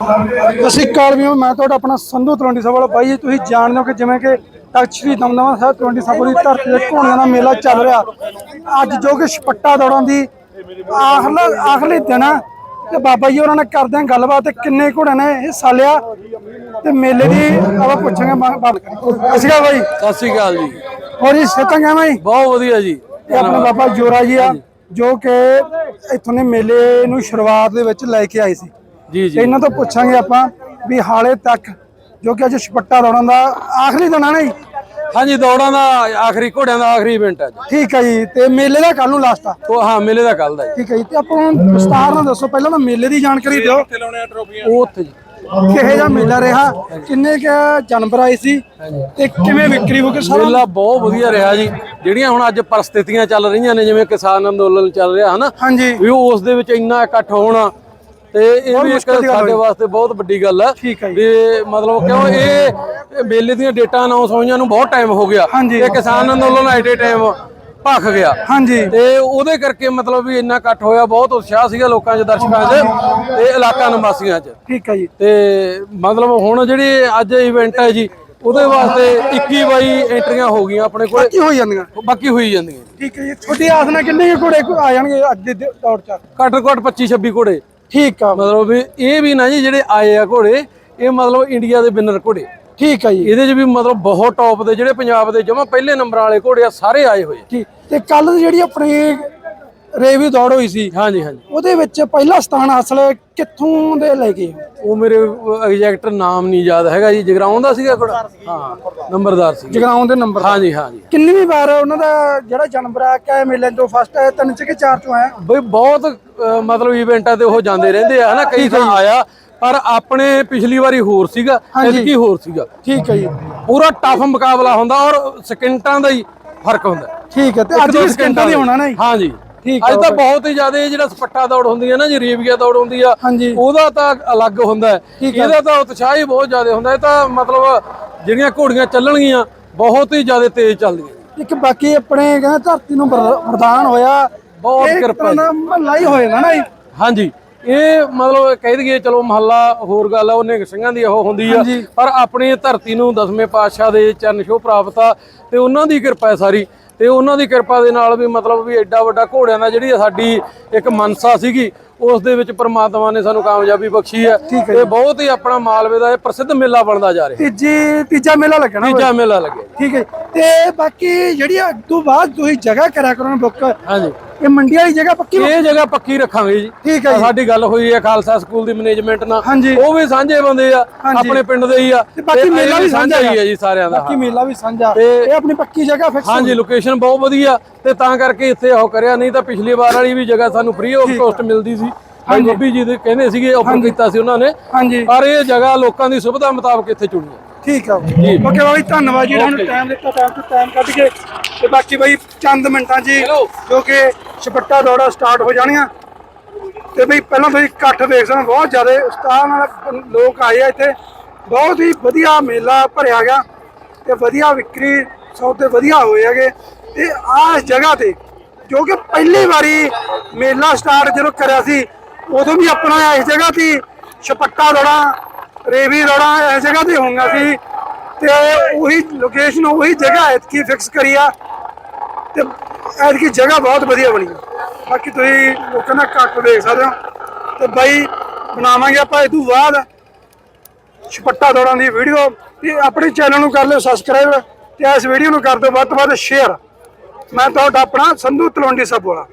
ਸਤਿ ਸ਼੍ਰੀ ਅਕਾਲ ਵੀ ਮੈਂ ਤੁਹਾਡਾ ਆਪਣਾ ਸੰਧੂ ਤਲਵੰਡੀ ਸਾਹਿਬ ਵਾਲਾ ਬਾਈ ਜੀ ਤੁਸੀਂ ਜਾਣਦੇ ਹੋ ਕਿ ਜਿਵੇਂ ਕਿ ਤਖਤ ਸ਼੍ਰੀ ਦਮਦਮਾ ਸਾਹਿਬ ਤਲਵੰਡੀ ਸਾਹਿਬ ਦੀ ਧਰਤੀ ਤੇ ਘੋੜਿਆਂ ਦਾ ਮੇਲਾ ਚੱਲ ਰਿਹਾ। ਅੱਜ ਜੋ ਕਿ ਛਪੱਟਾ ਦੌੜਾਂ ਦੀ ਆਖਲਾ ਆਖਰੀ ਦਿਨ ਆ ਤੇ ਬਾਬਾ ਜੀ ਉਹਨਾਂ ਨੇ ਕਰਦੇ ਆ ਗੱਲਬਾਤ ਤੇ ਕਿੰਨੇ ਘੋੜਿਆਂ ਨੇ ਹਿੱਸਾ ਲਿਆ ਤੇ ਮੇਲੇ ਦੀ ਆਪਾਂ ਪੁੱਛਾਂਗੇ ਬਾ- ਬਾਬਾ ਸਤਿ ਸ਼੍ਰੀ ਅਕਾਲ ਬਾਈ। ਸਤਿ ਸ੍ਰੀ ਅਕਾਲ ਜੀ। ਹੋਰ ਜੀ ਸਿਹਤਾਂ ਕਿਵੇਂ ਜੀ ਬਹੁਤ ਵਧੀਆ ਜੀ। ਇਹ ਆਪਣੇ ਬਾਬਾ ਜੋਰਾ ਜੀ ਆ ਜੋ ਕਿ ਇੱਥੋਂ ਦੇ ਮੇਲੇ ਨੂੰ ਸ਼ੁਰੂਆਤ ਦੇ ਵਿੱਚ ਲੈ ਕੇ ਆਏ ਸੀ। ਜੀ ਜੀ। ਇਹਨਾਂ ਤੋਂ ਪੁੱਛਾਂਗੇ ਆਪਾਂ ਵੀ ਹਾਲੇ ਤੱਕ ਜੋ ਕਿ ਅੱਜ ਛਪੱਟਾ ਦੌੜਾਂ ਦਾ ਆਖਰੀ ਦਿਨ ਆ ਨਾ ਜੀ? ਹਾਂਜੀ ਦੌੜਾਂ ਦਾ ਆਖਰੀ ਘੋੜਿਆਂ ਦਾ ਆਖਰੀ ਇਵੈਂਟ ਹੈ ਜੀ। ਠੀਕ ਹੈ ਜੀ ਤੇ ਮੇਲੇ ਦਾ ਕੱਲ ਨੂੰ ਲਾਸਟ ਆ? ਉਹ ਹਾਂ ਮੇਲੇ ਦਾ ਕੱਲ ਦਾ ਜੀ। ਠੀਕ ਹੈ ਜੀ ਤੇ ਆਪਾਂ ਨੂੰ ਵਿਸਤਾਰ ਨਾਲ ਦੱਸੋ ਪਹਿਲਾਂ ਤਾਂ ਮੇਲੇ ਦੀ ਜਾਣਕਾਰੀ ਦਿਓ। ਉਹ ਉੱਥੇ ਜੀ। ਕਿਹੋ ਜਿਹਾ ਮੇਲਾ ਰਿਹਾ ਕਿੰਨੇ ਕੁ ਜਾਨਵਰ ਆਏ ਸੀ ਤੇ ਕਿਵੇਂ ਵਿਕਰੀ ਹੋ ਗਈ? ਸਾਰਾ ਮੇਲਾ ਬਹੁਤ ਵਧੀਆ ਰਿਹਾ ਜੀ। ਜਿਹੜੀਆਂ ਹੁਣ ਅੱਜ ਪਰਿਸਥਿਤੀਆਂ ਚੱਲ ਰਹੀਆਂ ਨੇ ਜਿਵੇਂ ਕਿਸਾਨ ਅੰਦੋਲਨ ਚੱਲ ਰਿਹਾ ਹਨਾ? ਹਾਂਜੀ। ਵੀ ਉਸ ਦੇ ਵਿੱਚ ਇੰਨਾ ਇਕੱਠ ਹੋਣਾ ਤੇ ਇਹ ਵੀ ਇੱਕ ਸਾਡੇ ਵਾਸਤੇ ਬਹੁਤ ਵੱਡੀ ਗੱਲ ਹੈ। ਵੀ ਮਤਲਬ ਕਿਉਂ ਇਹ ਇਹ ਮੇਲੇ ਦੀਆਂ ਡੇਟਾਂ ਅਨਾਉਂਸ ਹੋਈਆਂ ਨੂੰ ਬਹੁਤ ਟਾਈਮ ਹੋ ਗਿਆ। ਤੇ ਕਿਸਾਨ ਅੰਦੋਲਨ ਐਟੇ ਟਾਈਮ ਭਖ ਗਿਆ। ਹਾਂਜੀ। ਤੇ ਉਹਦੇ ਕਰਕੇ ਮਤਲਬ ਵੀ ਇੰਨਾ ਇਕੱਠ ਹੋਇਆ ਬਹੁਤ ਉਤਸ਼ਾਹ ਸੀਗਾ ਲੋਕਾਂ 'ਚ ਦਰਸ਼ਕਾਂ 'ਚ ਤੇ ਇਲਾਕਾ ਨਿਵਾਸੀਆਂ 'ਚ। ਠੀਕ ਹੈ ਜੀ। ਤੇ ਮਤਲਬ ਹੁਣ ਜਿਹੜੀ ਅੱਜ ਇਵੈਂਟ ਹੈ ਜੀ ਉਹਦੇ ਵਾਸਤੇ 21 22 ਐਂਟਰੀਆਂ ਹੋ ਗਈਆਂ ਆਪਣੇ ਕੋਲੇ। ਕੀ ਹੋਈ ਜਾਂਦੀਆਂ। ਬਾਕੀ ਹੋਈ ਜਾਂਦੀਆਂ। ਠੀਕ ਹੈ ਜੀ। ਛੋਟੀ ਆਸ ਨਾਲ ਕਿੰਨੇ ਘੋੜੇ ਆ ਜਾਣਗੇ ਅੱਜ ਦੇ ਦ- ਦੌੜ ਚ? ਘੱਟ ਘੱਟ 25 26 ਘੋੜੇ। ਠੀਕ ਆ। ਮਤਲਬ ਵੀ ਇਹ ਵੀ ਨਾ ਜੀ ਜਿਹੜੇ ਆਏ ਆ ਘੋੜੇ ਇਹ ਮਤਲਬ ਇੰਡੀਆ ਦੇ ਵਿਨਰ ਘੋੜੇ। ਠੀਕ ਹੈ ਜੀ। ਇਹਦੇ 'ਚ ਵੀ ਮਤਲਬ ਬਹੁਤ ਟੌਪ ਦੇ ਜਿਹੜੇ ਪੰਜਾਬ ਦੇ ਜਮਾ ਪਹਿਲੇ ਨੰਬਰ ਵਾਲੇ ਘੋੜੇ ਆ ਸਾਰੇ ਆਏ ਹੋਏ ਆ। ਠੀਕ ਤੇ ਕੱਲ ਜਿਹੜੀ ਆਪਣੀ ਰੇਵੀ ਦੌੜ ਹੋਈ ਸੀ। ਹਾਂਜੀ ਹਾਂਜੀ। ਉਹਦੇ ਵਿੱਚ ਪਹਿਲਾ ਸਥਾਨ ਹਾਸਲ ਕਿੱਥੋਂ ਦੇ ਲੈ ਗਏ ਉਹ ਮੇਰੇ ਐਗਜ਼ੈਕਟ ਨਾਮ ਨਹੀਂ ਯਾਦ ਹੈਗਾ ਜੀ ਜਗਰਾਉਂ ਦਾ ਸੀਗਾ ਘੋੜਾ ਹਾਂ ਨੰਬਰਦਾਰ। ਸੀ ਜਗਰਾਉਂ ਦੇ ਨੰਬਰ ਹਾਂਜੀ ਹਾਂਜੀ। ਕਿੰਨੀ ਵਾਰ ਉਹਨਾਂ ਦਾ ਜਿਹੜਾ ਜਨਮ ਆ ਕਿਆ ਮੇਲੇ ਤੋਂ ਫਸਟ ਹੈ ਤਿੰਨ ਚ ਕਿ ਚਾਰ ਚੋਂ ਆਇਆ? ਬਈ ਬਹੁਤ ਮਤਲਬ ਇਵੈਂਟਾਂ ਤੇ ਉਹ ਜਾਂਦੇ ਰਹਿੰਦੇ ਆ ਹਨਾ? ਕਈ ਥਾਂ ਆਇਆ ਪਰ ਆਪਣੇ ਪਿਛਲੀ ਵਾਰੀ ਹੋਰ ਸੀਗਾ ਐਤਕੀ ਹੋਰ ਸੀਗਾ। ਠੀਕ ਹੈ ਜੀ। ਪੂਰਾ ਟਫ ਮੁਕਾਬਲਾ ਹੁੰਦਾ ਔਰ ਸਕਿੰਟਾਂ ਦਾ ਹੀ ਫ਼ਰਕ ਹੁੰਦਾ। ਠੀਕ ਹੈ ਤੇ ਅੱਜ ਵੀ ਸਕਿੰਟਾਂ ਦੀ ਹੋਣਾ ਨਾ ਜੀ। ਹਾਂਜੀ। ਠੀਕ ਅੱਜ ਤਾਂ ਬਹੁਤ ਹੀ ਜ਼ਿਆਦਾ ਇਹ ਜਿਹੜਾ ਸਪੱਟਾ ਦੌੜ ਹੁੰਦੀ ਹੈ ਨਾ ਜੀ ਰੇਵੀਆ ਦੌੜ ਹੁੰਦੀ ਆ ਹਾਂਜੀ। ਉਹਦਾ ਤਾਂ ਅਲੱਗ ਹੁੰਦਾ ਹੈ। ਇਹਦਾ ਤਾਂ ਉਤਸ਼ਾਹ ਹੀ ਬਹੁਤ ਜ਼ਿਆਦਾ ਹੁੰਦਾ ਇਹ ਤਾਂ ਮਤਲਬ ਜਿਹੜੀਆਂ ਘੋੜੀਆਂ ਚੱਲਣਗੀਆਂ ਬਹੁਤ ਹੀ ਜ਼ਿਆਦਾ ਤੇਜ਼ ਚੱਲਦੀਆਂ ਇੱਕ ਬਾਕੀ ਆਪਣੇ ਕਹਿੰਦੇ ਧਰਤੀ ਨੂੰ ਵਰ- ਵਰਦਾਨ ਹੋਇਆ ਬਹੁਤ ਇਹ ਕਿਰਪਾ ਦਾ ਮਹੱਲਾ ਹੀ ਹੋਏਗਾ ਨਾ ਜੀ ਹਾਂਜੀ। ਇਹ ਮਤਲਬ ਕਹਿ ਦਈਏ ਚਲੋ ਮਹੱਲਾ ਹੋਰ ਗੱਲ ਆ ਉਹਨੇ ਸਿੰਘਾਂ ਦੀ ਉਹ ਹੁੰਦੀ ਆ। ਪਰ ਆਪਣੀ ਧਰਤੀ ਨੂੰ ਦਸਵੇਂ ਪਾਤਸ਼ਾਹ ਦੇ ਚਰਨ ਛੋਹ ਪ੍ਰਾਪਤ ਆ ਤੇ ਉਹਨਾਂ ਦੀ ਕਿਰਪਾ ਹੈ ਸਾਰੀ। ਤੇ ਉਹਨਾਂ ਦੀ ਕਿਰਪਾ ਦੇ ਨਾਲ ਵੀ ਮਤਲਬ ਵੀ ਐਡਾ ਵੱਡਾ ਘੋੜਿਆਂ ਦਾ ਜਿਹੜੀ ਸਾਡੀ ਇੱਕ ਮਨਸਾ ਸੀਗੀ ਉਸ ਦੇ ਵਿੱਚ ਪ੍ਰਮਾਤਮਾ ਨੇ ਸਾਨੂੰ ਕਾਮਯਾਬੀ ਬਖਸ਼ੀ ਹੈ ਤੇ ਬਹੁਤ ਹੀ ਆਪਣਾ ਮਾਲਵੇ ਦਾ ਇਹ ਪ੍ਰਸਿੱਧ ਮੇਲਾ ਬਣਦਾ ਜਾ ਰਿਹਾ। ਤੀਜੀ ਤੀਜਾ ਮੇਲਾ ਲੱਗਣਾ ਤੀਜਾ ਮੇਲਾ ਲੱਗਿਆ ਠੀਕ ਹੈ ਤੇ ਬਾਕੀ ਜਿਹੜੀ ਤੋਂ ਬਾਅਦ ਤੁਸੀਂ ਜਗ੍ਹਾ ਕਰਿਆ ਕਰੋ ਬੁੱਕ ਹਾਂਜੀ। ਇਹ ਮੰਡੀ ਵਾਲੀ ਜਗ੍ਹਾ ਪੱਕੀ ਇਹ ਜਗ੍ਹਾ ਪੱਕੀ ਰੱਖਾਂਗੇ ਜੀ। ਠੀਕ ਹੈ ਜੀ। ਸਾਡੀ ਗੱਲ ਹੋਈ ਹੈ ਖਾਲਸਾ ਸਕੂਲ ਦੀ ਮੈਨੇਜਮੈਂਟ ਨਾਲ। ਉਹ ਵੀ ਸਾਂਝੇ ਬੰਦੇ ਆ। ਆਪਣੇ ਪਿੰਡ ਦੇ ਹੀ ਆ। ਬਾਕੀ ਮੇਲਾ ਵੀ ਸਾਂਝਾ ਹੀ ਹੈ ਜੀ ਸਾਰਿਆਂ ਦਾ। ਬਾਕੀ ਮੇਲਾ ਵੀ ਸਾਂਝਾ। ਇਹ ਆਪਣੀ ਪੱਕੀ ਜਗ੍ਹਾ ਫਿਕਸ ਹਾਂਜੀ ਲੋਕੇਸ਼ਨ ਬਹੁਤ ਵਧੀਆ। ਤੇ ਤਾਂ ਕਰਕੇ ਇੱਥੇ ਉਹ ਕਰਿਆ ਨਹੀਂ ਤਾਂ ਪਿਛਲੀ ਵਾਰ ਵਾਲੀ ਵੀ ਜਗ੍ਹਾ ਸਾਨੂੰ ਫ੍ਰੀ ਆਫ ਕੋਸਟ ਮਿਲਦੀ ਸੀ। ਭਾਈ ਬੱਬੀ ਜੀ ਦੇ ਕਹਿੰਦੇ ਸੀਗੇ ਆਫਰ ਕੀਤਾ ਸੀ ਉਹਨਾਂ ਨੇ। ਹਾਂਜੀ। ਪਰ ਇਹ ਜਗ੍ਹਾ ਲੋਕਾਂ ਦੀ ਸੁਵਿਧਾ ਮੁਤਾਬਕ ਇੱਥੇ ਚੁਣੀ ਹੈ। ਠੀਕ ਆ। ਓਕੇ ਬਾਈ ਧੰਨਵਾਦ ਜੀ। ਤੁਹਾਨੂੰ ਟਾਈਮ ਦਿੱਤਾ ਟਾਈਮ ਤੋਂ ਟਾਈਮ ਕੱਢ ਕੇ। ਤੇ ਬਾਕੀ ਬਾਈ ਚੰਦ ਮਿੰਟਾਂ ਜੋ ਕਿ ਛਪੱਟਾ ਦੌੜਾ ਸਟਾਰਟ ਹੋ ਜਾਣੀਆਂ। ਤੇ ਬਈ ਪਹਿਲਾਂ ਤੁਸੀਂ ਇਕੱਠ ਦੇਖ ਸਕਦੇ ਬਹੁਤ ਜ਼ਿਆਦਾ ਉਸਤਾਹ ਨਾਲ ਲੋਕ ਆਏ ਆ ਇੱਥੇ। ਬਹੁਤ ਹੀ ਵਧੀਆ ਮੇਲਾ ਭਰਿਆ ਗਿਆ ਤੇ ਵਧੀਆ ਵਿਕਰੀ ਸੌਦੇ ਵਧੀਆ ਹੋਏ ਹੈਗੇ। ਤੇ ਆਹ ਜਗ੍ਹਾ ਤੇ ਜੋ ਕਿ ਪਹਿਲੀ ਵਾਰੀ ਮੇਲਾ ਸਟਾਰਟ ਜਦੋਂ ਕਰਿਆ ਸੀ, ਉਦੋਂ ਵੀ ਆਪਣਾ ਇਸ ਜਗ੍ਹਾ ਤੇ ਛਪੱਟਾ ਦੌੜਾ, ਰੇਵੀ ਰੋੜਾ ਇਸ ਜਗ੍ਹਾ ਤੇ ਹੋਊਗਾ ਸੀ। ਤੇ ਉਹੀ ਲੋਕੇਸ਼ਨ ਉਹੀ ਜਗ੍ਹਾ ਐਤਕੀ ਫਿਕਸ ਕਰੀ ਆ। ਤੇ ਐਤਕੀ ਜਗ੍ਹਾ ਬਹੁਤ ਵਧੀਆ ਬਣੀ ਬਾਕੀ ਤੁਸੀਂ ਲੋਕਾਂ ਦਾ ਕੱਟ ਦੇਖ ਸਕਦੇ ਹੋ। ਤੇ ਬਾਈ ਬਣਾਵਾਂਗੇ ਆਪਾਂ ਇਹ ਤੋਂ ਬਾਅਦ ਛਪੱਟਾ ਦੌੜਾਂ ਦੀ ਵੀਡੀਓ। ਤੇ ਆਪਣੇ ਚੈਨਲ ਨੂੰ ਕਰ ਲਿਓ ਸਬਸਕ੍ਰਾਈਬ ਤੇ ਇਸ ਵੀਡੀਓ ਨੂੰ ਕਰ ਦਿਓ ਵੱਧ ਤੋਂ ਵੱਧ ਸ਼ੇਅਰ ਮੈਂ ਤੁਹਾਡਾ ਆਪਣਾ ਸੰਧੂ ਤਲਵੰਡੀ ਸਭ ਵਾਲਾ